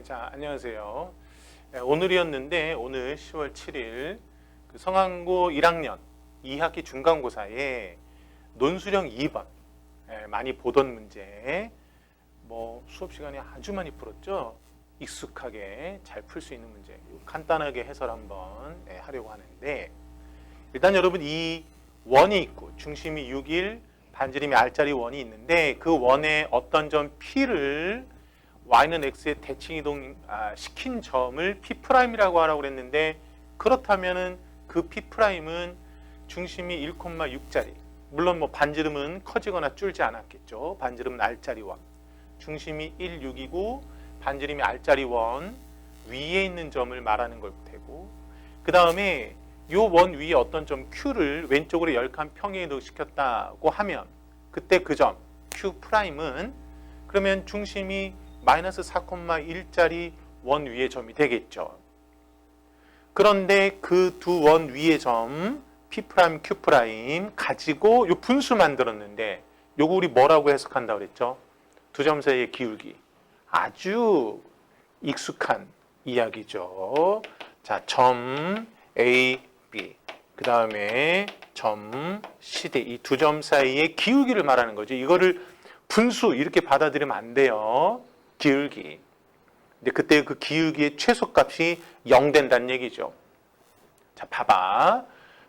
네, 자 안녕하세요. 네, 오늘이었는데 오늘 10월 7일 그 성안고 1학년 2학기 중간고사에 논수령 2번 예, 많이 보던 문제 뭐 수업 시간에 아주 많이 풀었죠. 익숙하게 잘 풀 수 있는 문제 간단하게 해설 한번 예, 하려고 하는데 일단 여러분 이 원이 있고 중심이 6일 반지름이 R자리 원이 있는데 그 원의 어떤 점 P를 y는 x의 대칭 이동 아, 시킨 점을 P'이라고 하라고 그랬는데 그렇다면은 그 P'은 중심이 1,6짜리 물론 뭐 반지름은 커지거나 줄지 않았겠죠. 반지름은 R자리 원. 중심이 1, 6이고 반지름이 R자리 원 위에 있는 점을 말하는 걸 테고 그 다음에 요 원 위에 어떤 점 Q를 왼쪽으로 열칸 평행 이동시켰다고 하면 그때 그 점 Q'은 그러면 중심이 마이너스 4,1짜리 원 위의 점이 되겠죠. 그런데 그 두 원 위의 점 P', Q' 가지고 요 분수 만들었는데 요거 우리 뭐라고 해석한다 그랬죠? 두 점 사이의 기울기. 아주 익숙한 이야기죠. 자, 점 A, B. 그 다음에 점 CD. 이 두 점 사이의 기울기를 말하는 거죠. 이거를 분수 이렇게 받아들이면 안 돼요. 기울기. 근데 그때 그 기울기의 최소값이 0 된다는 얘기죠. 자, 봐봐.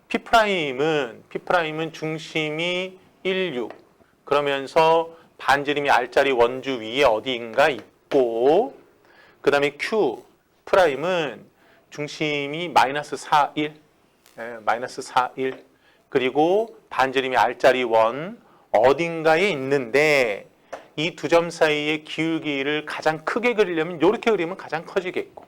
P'은 P'은 중심이 1, 6. 그러면서 반지름이 R자리 원주 위에 어디인가 있고 그 다음에 Q 프라임은 중심이 마이너스 4, 1. 예, 마이너스 4, 1. 그리고 반지름이 R자리 원 어딘가에 있는데 이 두 점 사이의 기울기를 가장 크게 그리려면 이렇게 그리면 가장 커지겠고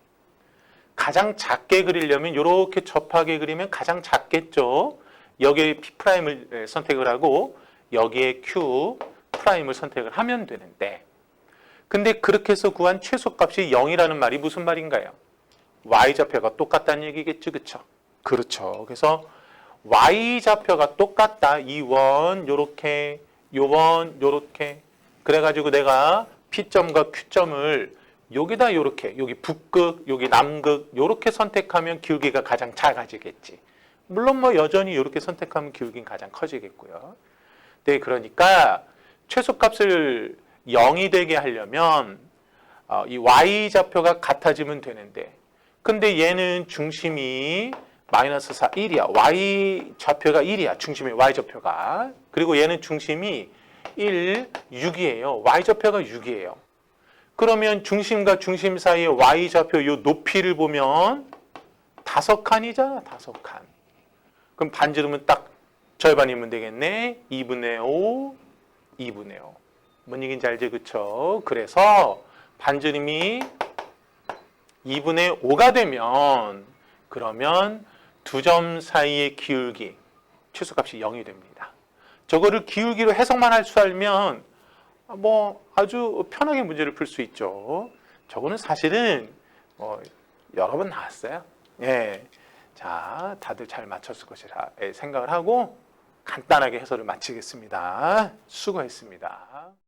가장 작게 그리려면 이렇게 접하게 그리면 가장 작겠죠. 여기에 P'을 선택을 하고 여기에 Q 프라임을 선택을 하면 되는데 근데 그렇게 해서 구한 최소값이 0이라는 말이 무슨 말인가요? y좌표가 똑같다는 얘기겠죠. 그렇죠? 그렇죠. 그래서 y좌표가 똑같다. 이 원 요렇게 요 원 요렇게 그래가지고 내가 P점과 Q점을 여기다 요렇게 여기 북극 여기 남극 요렇게 선택하면 기울기가 가장 작아지겠지. 물론 뭐 여전히 이렇게 선택하면 기울기는 가장 커지겠고요. 네, 그러니까 최소값을 0이 되게 하려면 어, 이 y 좌표가 같아지면 되는데 근데 얘는 중심이 마이너스 4, 1이야. y 좌표가 1이야. 중심이 y 좌표가. 그리고 얘는 중심이 1, 6이에요. y 좌표가 6이에요. 그러면 중심과 중심 사이의 y 좌표 요 높이를 보면 다섯 칸이잖아. 다섯 칸. 그럼 반지름은 딱 절반이면 되겠네. 2분의 5, 2분의 5. 뭔 얘기인지 알지? 그쵸? 그래서 반지름이 2분의 5가 되면 그러면 두 점 사이의 기울기 최소값이 0이 됩니다. 저거를 기울기로 해석만 할줄 알면 뭐 아주 편하게 문제를 풀 수 있죠. 저거는 사실은 뭐 여러 번 나왔어요. 예. 자, 다들 잘 맞췄을 것이라 생각을 하고 간단하게 해설을 마치겠습니다. 수고했습니다.